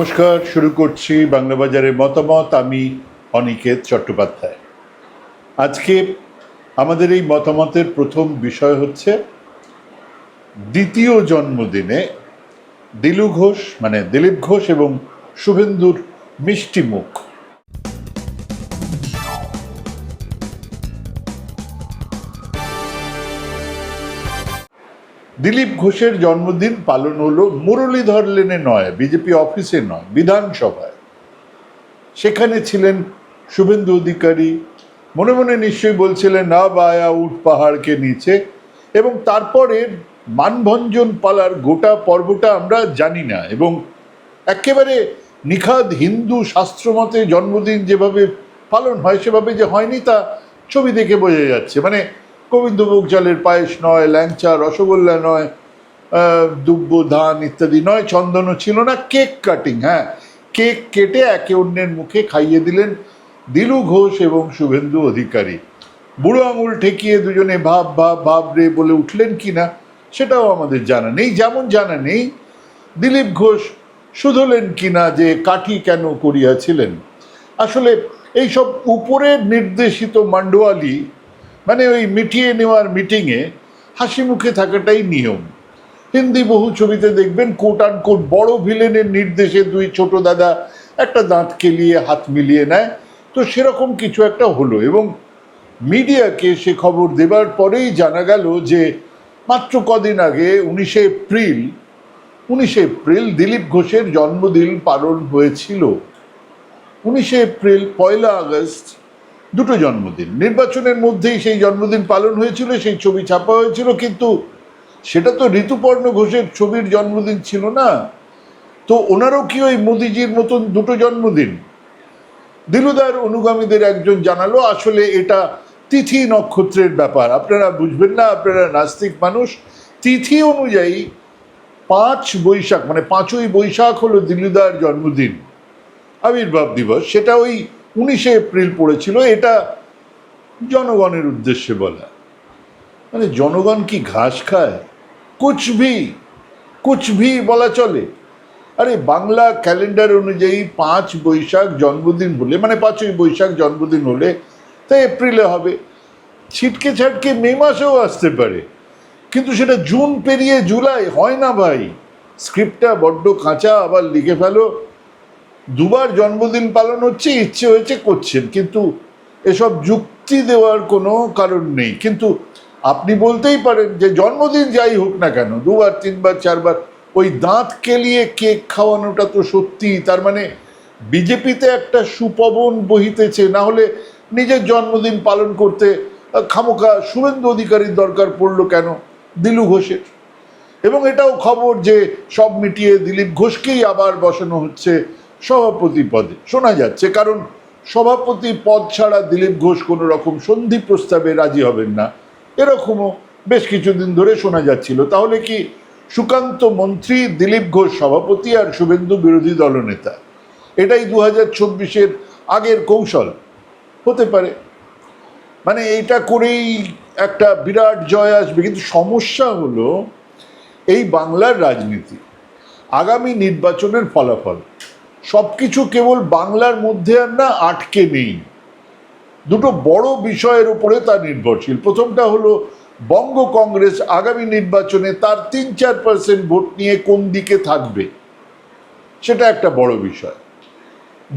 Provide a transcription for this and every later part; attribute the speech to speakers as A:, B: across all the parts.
A: নমস্কার, শুরু করছি বাংলা বাজারের মতামত। আমি অনিকেত চট্টোপাধ্যায়। আজকে আমাদের এই মতামতের প্রথম বিষয় হচ্ছে, দ্বিতীয় জন্মদিনে দিলু ঘোষ মানে দিলীপ ঘোষ এবং শুভেন্দুর মিষ্টি মুখ দিলীপ ঘোষের জন্মদিন পালন হলো মুরলীধর লেনে নয়, বিজেপি অফিসে নয়, বিধানসভায়। সেখানে ছিলেন শুভেন্দু অধিকারী, মনে মনে নিশ্চয়ই বলছিলেন, না বায়া উঠ পাহাড়কে নিচে। এবং তারপরে মানভঞ্জন পালার গোটা পর্বটা আমরা জানি না এবং একেবারে নিখাদ হিন্দু শাস্ত্রমতে জন্মদিন যেভাবে পালন হয়, সেভাবে যে হয়নি তা ছবি দেখে বোঝা যাচ্ছে। মানে গোবিন্দভোগ চালের পায়েস নয়, ল্যাংচা, রসগোল্লা নয় দুব্ব ধান ইত্যাদি নয়, চন্দনও ছিল না, কেক কাটিং হ্যাঁ। কেক কেটে একে অন্যের মুখে খাইয়ে দিলেন দিলু ঘোষ এবং শুভেন্দু অধিকারী। বুড়ো আঙুল ঠেকিয়ে দুজনে ভাব ভাব ভাব রে বলে উঠলেন কি না, সেটাও আমাদের জানা নেই, যেমন জানা নেই, দিলীপ ঘোষ শুধলেন কিনা যে কাঠি কেন করিয়াছিলেন। আসলে এইসব উপরের নির্দেশিত মান্ডোয়ালি মানে ওই মিটিয়ে নেওয়ার মিটিংয়ে হাসি মুখে থাকাটাই নিয়ম। হিন্দি বহু ছবিতে দেখবেন কোট আন কোট বড় ভিলেনের নির্দেশে দুই ছোট দাদা একটা দাঁত কেলিয়ে হাত মিলিয়ে নেয়। তো সেরকম কিছু একটা হলো এবং মিডিয়াকে সে খবর দেবার পরেই জানা গেল যে মাত্র কদিন আগে উনিশে এপ্রিল উনিশে এপ্রিল দিলীপ ঘোষের জন্মদিন পালন হয়েছিল। উনিশে এপ্রিল পয়লা আগস্ট দুটো জন্মদিন। নির্বাচনের মধ্যেই সেই জন্মদিন পালন হয়েছিল, সেই ছবি ছাপা হয়েছিল, কিন্তু সেটা তো ঋতুপর্ণ ঘোষের ছবির জন্মদিন ছিল না। তো ওনারও কি ওই মোদিজির মতন দুটো জন্মদিন? দিলুদার অনুগামীদের একজন জানালো, আসলে এটা তিথি নক্ষত্রের ব্যাপার। আপনারা বুঝবেন না, আপনারা নাস্তিক মানুষ। তিথি অনুযায়ী পাঁচ বৈশাখ মানে পাঁচই বৈশাখ হলো দিলুদার জন্মদিন, আবির্ভাব দিবস। সেটা ওই উনিশে এপ্রিল পড়েছিল, এটা জনগণের উদ্দেশ্যে বলা। মানে জনগণ কি ঘাস খায়? কুচভি কুচভি বলা চলে। আরে বাংলা ক্যালেন্ডার অনুযায়ী পাঁচ বৈশাখ জন্মদিন হলে মানে পাঁচই বৈশাখ জন্মদিন হলে, তা এপ্রিলে হবে। ছিটকে ছাটকে মে মাসেও আসতে পারে। কিন্তু সেটা জুন পেরিয়ে জুলাই, হয় না ভাই। স্ক্রিপ্টটা বড্ড কাঁচা, আবার লিখে ফেলো। দুবার জন্মদিন পালন হচ্ছে, ইচ্ছে হয়েছে করছেন, কিন্তু এসব যুক্তি দেওয়ার কোনো কারণ নেই। কিন্তু আপনি বলতেই পারেন যে জন্মদিন যাই হোক না কেন, দুবার, তিনবার, চারবার, ওই দাঁত কেলিয়ে কেক খাওয়ানোটা তো সত্যি তার মানে বিজেপিতে একটা সুপবন বহিতেছে, না হলে নিজের জন্মদিন পালন করতে খামোখা শুভেন্দু অধিকারীর দরকার পড়ল কেন? দিলু ঘোষের। এবং এটাও খবর যে সব মিটিয়ে দিলীপ ঘোষকেই আবার বসানো হচ্ছে সভাপতি পদে। শোনা যাচ্ছে, কারণ সভাপতি পদ ছাড়া দিলীপ ঘোষ কোনো রকম সন্ধি প্রস্তাবে রাজি হবেন না। এরকমও বেশ কিছুদিন ধরে শোনা যাচ্ছিল। তাহলে কি সুকান্ত মন্ত্রী, দিলীপ ঘোষ সভাপতি আর শুভেন্দু বিরোধী দলনেতা? এটাই দু হাজার চব্বিশের আগের কৌশল। হতে পারে। মানে এইটা করেই একটা বিরাট জয় আসবে। কিন্তু সমস্যা হলো, এই বাংলার রাজনীতি আগামী নির্বাচনের ফলাফল। সব কিছু কেবল বাংলার মধ্যে আর না আটকে নেই দুটো বড় বিষয়ের উপরে তা নির্ভরশীল। প্রথমটা হলো, বঙ্গ কংগ্রেস আগামী নির্বাচনে তার তিন চার পার্সেন্ট ভোট নিয়ে কোন দিকে থাকবে? সেটা একটা বড় বিষয়।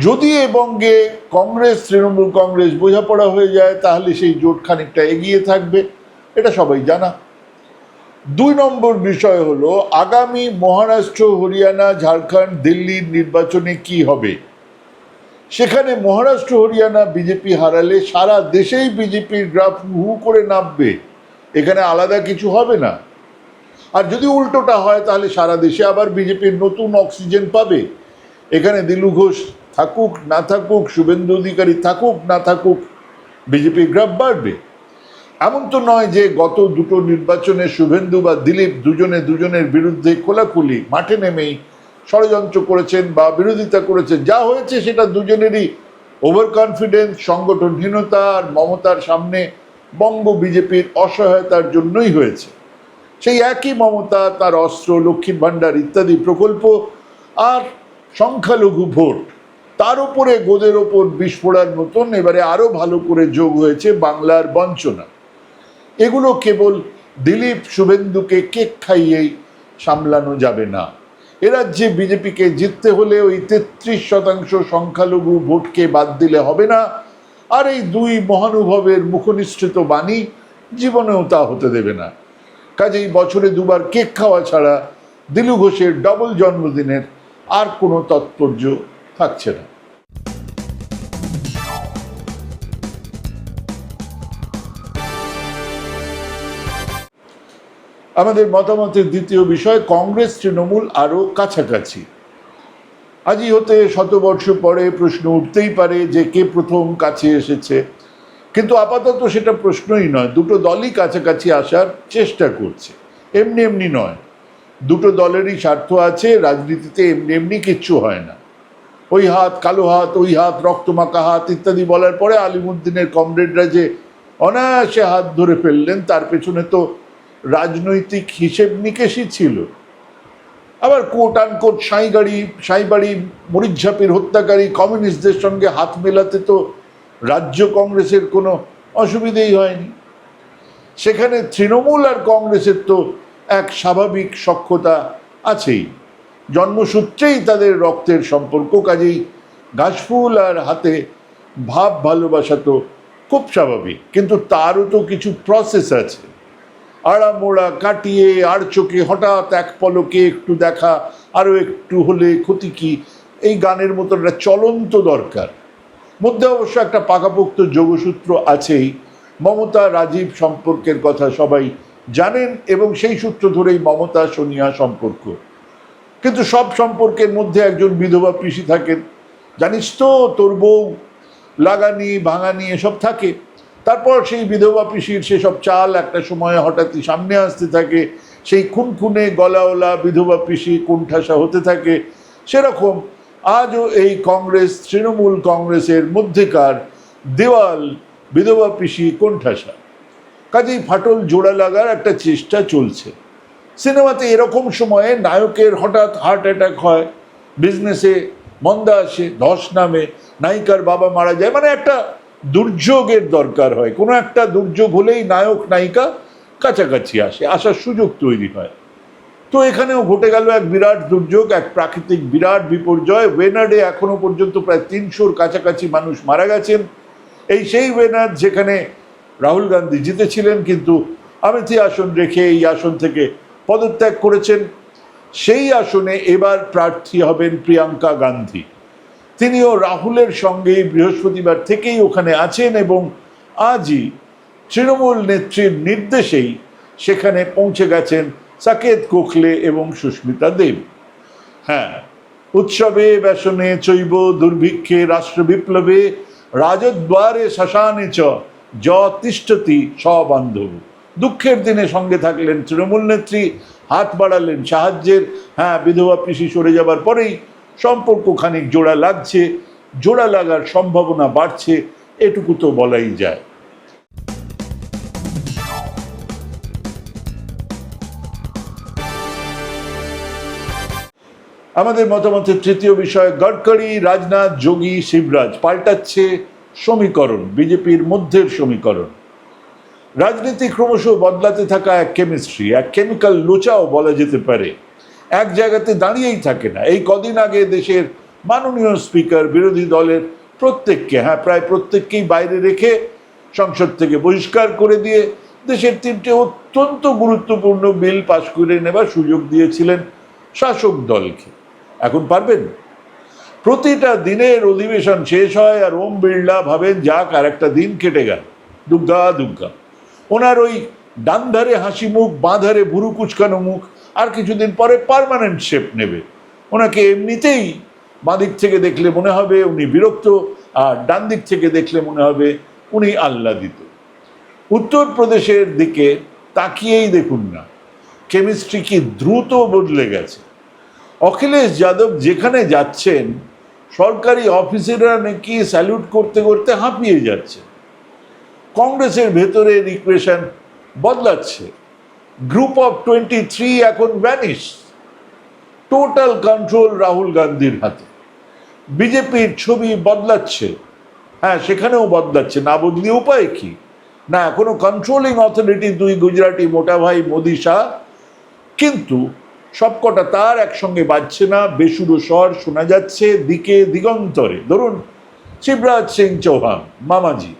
A: যদি এ বঙ্গে কংগ্রেস, তৃণমূল কংগ্রেস বোঝাপড়া হয়ে যায়, তাহলে সেই জোট খানিকটা এগিয়ে থাকবে। এটা সবাই জানা। দুই নম্বর বিষয় হলো, আগামী মহারাষ্ট্র, হরিয়ানা, ঝাড়খণ্ড দিল্লির নির্বাচনে কি হবে? সেখানে মহারাষ্ট্র, হরিয়ানা, বিজেপি হারালে সারা দেশেই বিজেপির গ্রাফ হু করে নামবে। এখানে আলাদা কিছু হবে না। আর যদি উল্টোটা হয়, তাহলে সারা দেশে আবার বিজেপির নতুন অক্সিজেন পাবে। এখানে দিলু ঘোষ থাকুক, না থাকুক, শুভেন্দু অধিকারী থাকুক, না থাকুক, বিজেপির গ্রাফ বাড়বে। এমন তো নয় যে গত দুটো নির্বাচনে শুভেন্দু বা দিলীপ দুজনে দুজনের বিরুদ্ধে খোলাখুলি মাঠে নেমেই ষড়যন্ত্র করেছেন বা বিরোধিতা করেছেন। যা হয়েছে সেটা দুজনেরই ওভার কনফিডেন্স সংগঠনহীনতা আর মমতার সামনে বঙ্গ বিজেপির অসহায়তার জন্যই হয়েছে। সেই একই মমতা, তার অস্ত্র, লক্ষ্মীর ভাণ্ডার ইত্যাদি প্রকল্প আর সংখ্যালঘু ভোট, তার উপরে গোদের ওপর বিস্ফোড়ার মতন এবারে আরও ভালো করে যোগ হয়েছে বাংলার বঞ্চনা। এগুলো কেবল দিলীপ শুভেন্দুকে কেক খাইয়েই সামলানো যাবে না। এ রাজ্যে বিজেপিকে জিততে হলে ওই তেত্রিশ শতাংশ সংখ্যালঘু ভোটকে বাদ দিলে হবে না। আর এই দুই মহানুভবের মুখনিষ্ঠিত বাণী জীবনেও তা হতে দেবে না। কাজেই বছরে দুবার কেক খাওয়া ছাড়া দিলু ঘোষের ডবল জন্মদিনের আর কোনো তাৎপর্য থাকছে না। আমাদের মতামতের দ্বিতীয় বিষয়, কংগ্রেস, তৃণমূল আরও কাছাকাছি। আজই হতে শতবর্ষ পরে প্রশ্ন উঠতেই পারে যে কে প্রথম কাছে এসেছে। কিন্তু আপাতত সেটা প্রশ্নই নয়, দুটো দলই কাছাকাছি আসার চেষ্টা করছে। এমনি এমনি নয়, দুটো দলেরই স্বার্থ আছে, রাজনীতিতে এমনি এমনি কিচ্ছু হয় না। ওই হাত, কালো হাত, ওই হাত রক্তমাখা হাত ইত্যাদি বলার পরে আলিমুদ্দিনের কমরেডরা যে অনায়াসে হাত ধরে ফেললেন, তার পেছনে তো রাজনৈতিক হিসেব নিকেশই ছিল। আবার কোট আনকোট সাঁইগাড়ি, সাঁইবাড়ি মরিচঝাপির হত্যাকারী কমিউনিস্টদের সঙ্গে হাত মেলাতে তো রাজ্য কংগ্রেসের কোনো অসুবিধেই হয়নি। সেখানে তৃণমূল আর কংগ্রেসের তো এক স্বাভাবিক সক্ষতা আছেই। জন্মসূত্রেই তাদের রক্তের সম্পর্ক কাজেই ঘাসফুল আর হাতে ভাব ভালোবাসা তো খুব স্বাভাবিক। কিন্তু তারও তো কিছু প্রসেস আছে। আড়ামোড়া কাটিয়ে আর চোখে হঠাৎ এক পলকে একটু দেখা, আরও একটু হলে ক্ষতি কি? এই গানের মতো একটা চলন্ত দরকার। মধ্যে অবশ্য একটা পাকাপোক্ত যোগসূত্র আছেই। মমতা, রাজীব সম্পর্কের কথা সবাই জানেন এবং সেই সূত্র ধরেই মমতা, সোনিয়া সম্পর্ক। কিন্তু সব সম্পর্কের মধ্যে একজন বিধবা পিসি থাকেন। জানিস তো, তোর বউ, লাগানি, ভাঙানি এসব থাকে। তারপর সেই বিধবা পিসির সেসব চাল একটা সময়ে হঠাৎই সামনে আসতে থাকে, সেই খুনখুনে গলাওলা বিধবা পিসি কোণঠাসা হতে থাকে, সেরকম আজও এই কংগ্রেস, তৃণমূল কংগ্রেসের মধ্যেকার দেওয়াল বিধবা পিসি কোণঠাসা। কাজেই ফাটল জোড়া লাগার একটা চেষ্টা চলছে। সিনেমাতে এরকম সময়ে নায়কের হঠাৎ হার্ট অ্যাটাক হয়, বিজনেসে মন্দা আসে, ধস নামে, নায়িকার বাবা মারা যায় মানে একটা দুর্যোগের দরকার হয়। কোনো একটা দুর্যোগ হলেই নায়ক, নায়িকা কাছাকাছি আসে, আসার সুযোগ তৈরি হয়। তো এখানেও ঘটে গেল এক বিরাট দুর্যোগ, এক প্রাকৃতিক বিরাট বিপর্যয়। ওয়েনার্ডে এখনও পর্যন্ত প্রায় তিনশোর কাছাকাছি মানুষ মারা গেছেন। এই সেই ওয়েনার্ড যেখানে রাহুল গান্ধী জিতেছিলেন, কিন্তু আমেথি আসন রেখে এই আসন থেকে পদত্যাগ করেছেন। সেই আসনে এবার প্রার্থী হবেন প্রিয়াঙ্কা গান্ধী। তিনিও রাহুলের সঙ্গে বৃহস্পতিবার থেকেই ওখানে আছেন এবং আজই তৃণমূল নেত্রীর নির্দেশেই সেখানে পৌঁছে গেছেন সাকেত গোখলে এবং সুস্মিতা দেব। হ্যাঁ উৎসবে, ব্যসনে, চৈব, দুর্ভিক্ষে রাষ্ট্র বিপ্লবে রাজদ্বারে, শ্মশানে চ য তিষ্ঠতি সবান্ধব দুঃখের দিনে সঙ্গে থাকলেন তৃণমূল নেত্রী, হাত বাড়ালেন সাহায্যের। হ্যাঁ বিধবা পিসি সরে যাবার পরেই সম্পর্ক খানিক জোড়া লাগছে, জোড়া লাগার সম্ভাবনা বাড়ছে, এটুকু তো বলাই যায়। আমাদের মতামতের তৃতীয় বিষয় গডকরি রাজনাথ, যোগী, শিবরাজ পাল্টাচ্ছে সমীকরণ, বিজেপির মধ্যের সমীকরণ। রাজনীতি ক্রমশ বদলাতে থাকা এক কেমিস্ট্রি এক কেমিক্যাল লোচাও বলা যেতে পারে। এক জায়গাতে দাঁড়িয়েই থাকে না। এই কদিন আগে দেশের মাননীয় স্পিকার, বিরোধী দলের প্রত্যেককে হ্যাঁ প্রায় প্রত্যেককেই বাইরে রেখে সংসদ থেকে বহিষ্কার করে দিয়ে দেশের তিনটে অত্যন্ত গুরুত্বপূর্ণ বিল পাশ করে নেবার সুযোগ দিয়েছিলেন শাসক দলকে। এখন পারবেন? প্রতিটা দিনের অধিবেশন শেষ হয় আর ওম বিড়লা ভাবেন, যাক, আর একটা দিন কেটে গেল। দুর্গা দুর্গা ওনার ওই ডান ধারে হাসি মুখ, বাঁ ধারে ভুরু কুচকানো মুখ আর কিছুদিন পরে পারমানেন্ট শেপ নেবে। ওনাকে এমনিতেই বাঁ দিক থেকে দেখলে মনে হবে উনি বিরক্ত, আর ডান দিক থেকে দেখলে মনে হবে উনি আহ্লাদিত। উত্তরপ্রদেশের দিকে তাকিয়েই দেখুন না কেমিস্ট্রি কি দ্রুত বদলে গেছে। অখিলেশ যাদব যেখানে যাচ্ছেন, সরকারি অফিসেরা নাকি স্যালুট করতে করতে হাঁপিয়ে যাচ্ছে। কংগ্রেসের ভেতরের ইকুয়েশন বদলাচ্ছে। গ্রুপ অফ টোয়েন্টি থ্রি এখন ভ্যানিশ টোটাল কন্ট্রোল রাহুল গান্ধীর হাতে। বিজেপির ছবি বদলাচ্ছে। হ্যাঁ সেখানেও বদলাচ্ছে। না বদলি উপায় কি? না কোনো কন্ট্রোলিং অথরিটি দুই গুজরাটি মোটা ভাই মোদি শাহ। কিন্তু সবকটা তার একসঙ্গে বাজছে না। বেসুরো স্বর শোনা যাচ্ছে দিকে দিগন্তরে। ধরুন, শিবরাজ সিং চৌহান, মামাজি।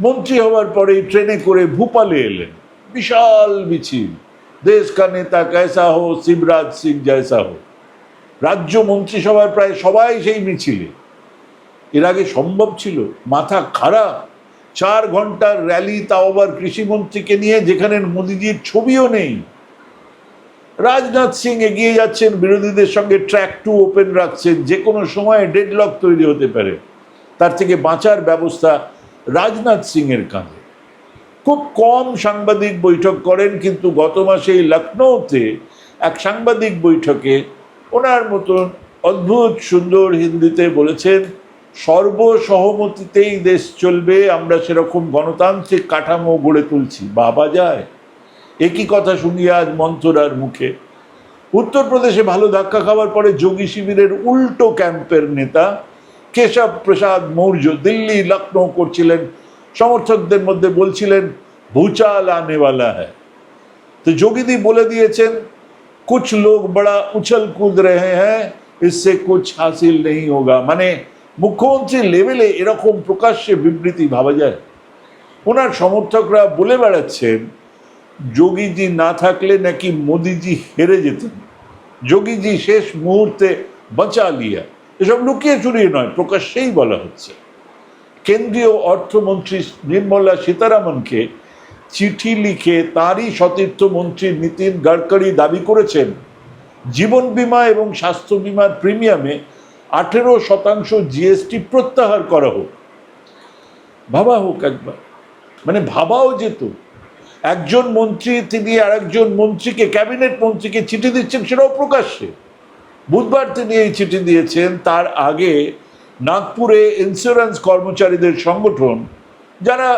A: মন্ত্রী হওয়ার পরেই ট্রেনে করে ভূপালে এলেন। বিশাল মিছিল। দেশ কা নেতা কেসা হো, শিবরাজ সিং জয়সা হো। রাজ্য মন্ত্রিসভার প্রায় সবাই সেই মিছিলে। এর আগে সম্ভব ছিল, মাথা খারাপ। চার ঘণ্টার র্যালি তাও আবার কৃষিমন্ত্রীকে নিয়ে, যেখানে মোদিজির ছবিও নেই। রাজনাথ সিং এগিয়ে যাচ্ছেন, বিরোধীদের সঙ্গে ট্র্যাক টু ওপেন রাখছেন, যে কোনো সময়ে ডেডলক তৈরি হতে পারে। তার থেকে বাঁচার ব্যবস্থা রাজনাথ সিং এর কাঁধে। খুব কম সাংবাদিক বৈঠক করেন, কিন্তু গত মাসে এই লখনৌতে এক সাংবাদিক বৈঠকে ওনার মতন অদ্ভুত সুন্দর হিন্দিতে বলেছেন, সর্বসহমতিতেই দেশ চলবে, আমরা সেরকম গণতান্ত্রিক কাঠামো গড়ে তুলছি। বাবা যায়, একই কথা শুনি আজ মন্থরার মুখে। উত্তরপ্রদেশে ভালো ধাক্কা খাওয়ার পরে যোগী শিবিরের উল্টো ক্যাম্পের নেতা কেশব প্রসাদ মৌর্য দিল্লি লখনৌ করছিলেন সমর্থকদের মধ্যে বলছিলেন ভূচাল আনেওয়ালা হ্যায় তো যোগীদি বলে দিয়েছেন कुछ लोग बड़ा उछल कूद रहे हैं इससे कुछ हासिल नहीं होगा মানে মুখ্যমন্ত্রী লেভেলে এরকম প্রকাশ্যে বিবৃতি ভাবা যায় ওনার সমর্থকরা বলে বেড়াচ্ছেন যোগীজি না থাকলে নাকি মোদিজি হেরে যেতেন যোগীজি শেষ মুহূর্তে বাঁচা লিয়া এসব লুকিয়ে চুরিয়ে নয় প্রকাশ্যেই বলা হচ্ছে কেন্দ্রীয় অর্থমন্ত্রী নির্মলা সীতারামনকে চিঠি লিখে তারই সতীর্থ মন্ত্রী নীতিন গডকরি দাবি করেছেন, জীবন বীমা এবং স্বাস্থ্য বীমার প্রিমিয়ামে আঠেরো শতাংশ জিএসটি প্রত্যাহার করা হোক। ভাবা হোক একবার। মানে ভাবাও যেত একজন মন্ত্রী তিনি আরেকজন মন্ত্রীকে, ক্যাবিনেট মন্ত্রীকে চিঠি দিচ্ছেন সেটাও প্রকাশ্যে। বুধবার তিনি এই চিঠি দিয়েছেন, তার আগে নাগপুরে ইন্স্যুরেন্স কর্মচারীদের সংগঠন, যারা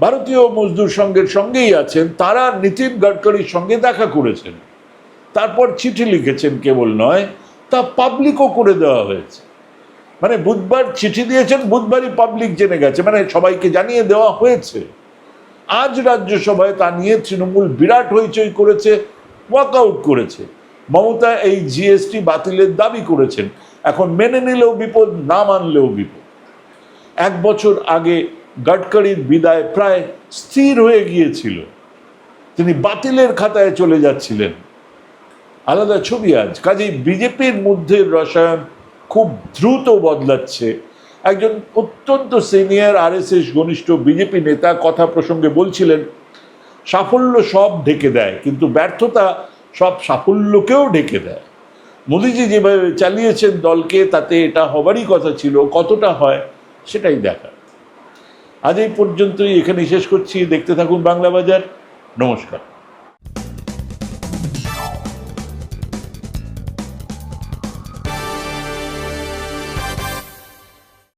A: ভারতীয় মজদুর সংঘের সঙ্গেই আছেন, তারা নীতিন গডকরির সঙ্গে দেখা করেছেন। তারপর চিঠি লিখেছেন কেবল নয়, তা পাবলিকও করে দেওয়া হয়েছে। মানে বুধবার চিঠি দিয়েছেন, বুধবারই পাবলিক জেনে গেছে মানে সবাইকে জানিয়ে দেওয়া হয়েছে। আজ রাজ্যসভায় তা নিয়ে তৃণমূল বিরাট হইচই করেছে ওয়াকআউট করেছে। মমতা এই জিএসটি বাতিলের দাবি করেছেন। এখন মেনে নিলেও বিপদ, না মানলেও বিপদ। এক বছর আগে গডকরির বিদায় প্রায় স্থির হয়ে গিয়েছিল। তিনি বাতিলের খাতায় চলে যাচ্ছিলেন। আলাদা ছবি আজ। কাজেই বিজেপির মধ্যে রসায়ন খুব দ্রুত বদলাচ্ছে। একজন অত্যন্ত সিনিয়র আরএসএস ঘনিষ্ঠ বিজেপি নেতা কথা প্রসঙ্গে বলছিলেন, সাফল্য সব ঢেকে দেয়, কিন্তু ব্যর্থতা সব সাফল্যকেও ঢেকে দেয়। মোদিজি যেভাবে চালিয়েছেন দলকে, তাতে এটা হবারই কথা ছিল, কতটা হয় সেটাই দেখা। আজ এই পর্যন্তই এখানে শেষ করছি। দেখতে থাকুন বাংলা বাজার। নমস্কার।